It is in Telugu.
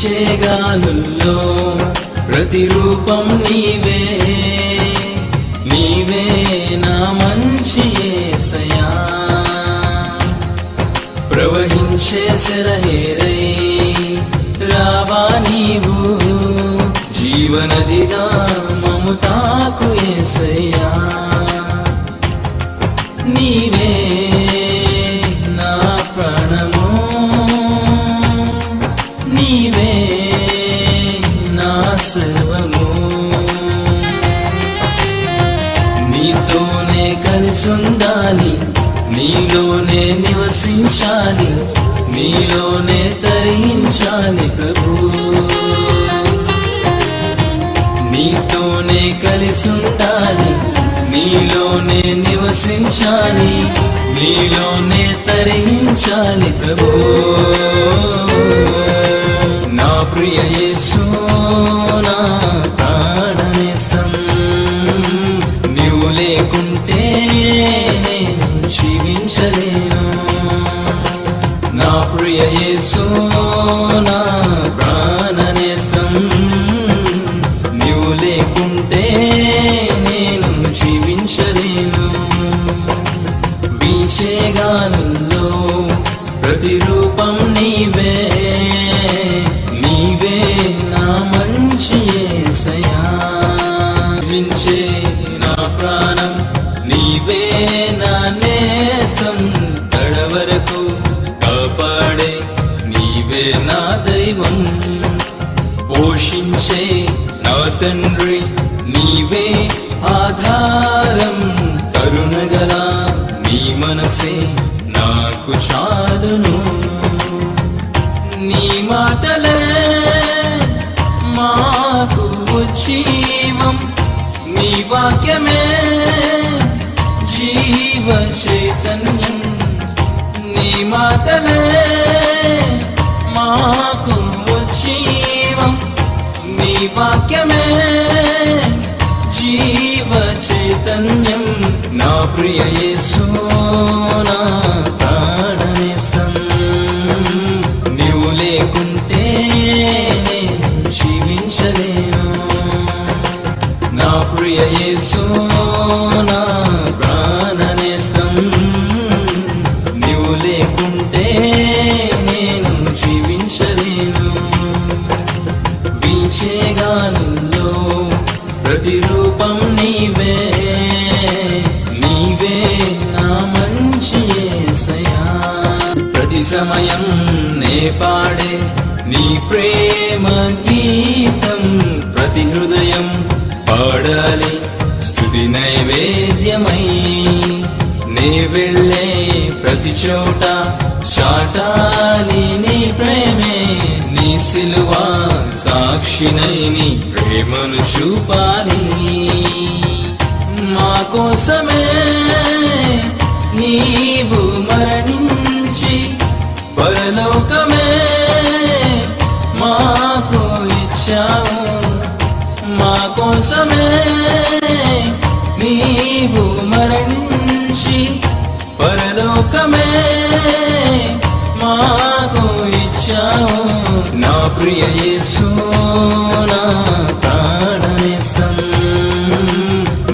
వీచే వీచేగాలుల్లో ప్రతిరూపం నీవే. నీవే నా మంచి ఏసయా ప్రవహించే సెలహేరై రావా నీవు. జీవనదిగా మముతాకు ఏసయ్యా. కలిసుండాలి. నీలోనే నివసించాలి. నీలోనే తరించాలి ప్రభు. నీతోనే కలిసుండాలి. నీలోనే నివసించాలి. నీలోనే తరించాలి ప్రభు. నా ప్రియ యేసు నా ప్రాణనేస్తం నీవు లేకుంటే నేను జీవించలేను. నా ప్రియ యేసు నా ప్రాణనేస్తం నీవు లేకుంటే నేను జీవించలేను. వీచేగానుల్లో ప్రతిరూపం నీవే. నీవే నా మంచి ఏసయా నా ప్రాణం నీవే నా నేస్తం తడవరకు కాపాడే నీవే నా దైవం. పోషించే నా తండ్రి నీవే ఆధారం. కరుణగల నీ మనసే నాకు చాలును. నీ మాటలే మాకు జీవం. నీ వాక్యమే జీవ చైతన్యం నీ మాటలే మాకు జీవం. నీ వాక్యమే జీవ చైతన్యం నా ప్రియ యేసు వీచేగానుల్లో ప్రతిరూపం నీవే నీవే నా మంచి ఏసయా ప్రతి సమయం నే పాడే నీ ప్రేమ గీతం ప్రతి హృదయం పాడాలి స్థుతి నైవేద్యమై. నే వెళ్ళే ప్రతి చోట చాటాలి నీ ప్రేమే నీ సిలువా సాక్షినై నీ ప్రేమను చూపాలి. మా కోసమే నీవు మరణించి పరలోకమే మాకు ఇచ్చావు. మా కోసమే నీవు మరణించి పరలోకమే మాకు ఇచ్చావు